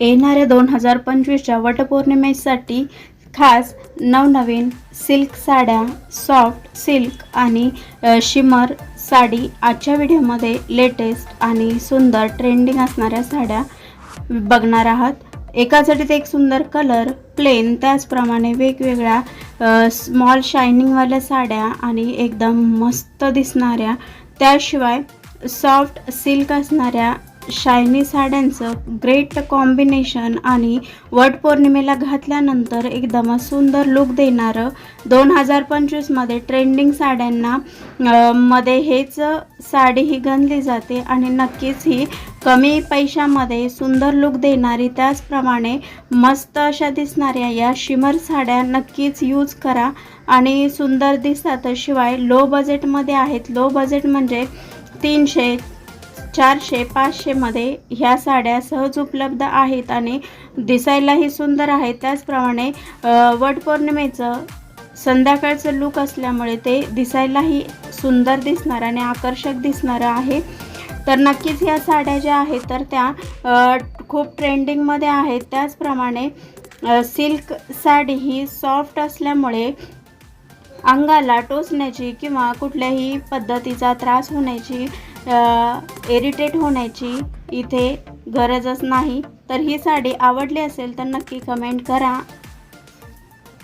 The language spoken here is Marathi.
येणाऱ्या दोन हजार पंचवीसच्या वटपौर्णिमेसाठी खास नवनवीन सिल्क साड्या सॉफ्ट सिल्क आणि शिमर साडी आजच्या व्हिडिओमध्ये लेटेस्ट आणि सुंदर ट्रेंडिंग असणाऱ्या साड्या बघणार आहात. एकासाठी एक सुंदर कलर प्लेन त्याचप्रमाणे वेगवेगळ्या स्मॉल शायनिंगवाल्या साड्या आणि एकदम मस्त दिसणाऱ्या त्याशिवाय सॉफ्ट सिल्क असणाऱ्या शायनी साड्यांचं ग्रेट कॉम्बिनेशन आणि वटपौर्णिमेला घातल्यानंतर एकदम सुंदर लुक देणारं दोन हजार पंचवीसमध्ये ट्रेंडिंग साड्यांना मध्ये हेच साडी ही गणली जाते आणि नक्कीच ही कमी पैशामध्ये सुंदर लुक देणारी त्याचप्रमाणे मस्त अशा दिसणाऱ्या या शिमर साड्या नक्कीच यूज करा. आणि सुंदर दिसतात शिवाय लो बजेटमध्ये आहेत. लो बजेट म्हणजे तीनशे चारशे पाचशेमध्ये ह्या साड्या सहज उपलब्ध आहेत आणि दिसायलाही सुंदर आहेत. त्याचप्रमाणे वटपौर्णिमेचं संध्याकाळचं लूक असल्यामुळे ते दिसायलाही सुंदर दिसणार आणि आकर्षक दिसणारं आहे. तर नक्कीच ह्या साड्या ज्या आहेत तर त्या खूप ट्रेंडिंगमध्ये आहेत. त्याचप्रमाणे सिल्क साडी ही सॉफ्ट असल्यामुळे अंगाला टोचण्याची किंवा कुठल्याही पद्धतीचा त्रास होण्याची इरिटेट होण्याची इथे गरजच नाही. तर ही साडी आवडली असेल तर नक्की कमेंट करा.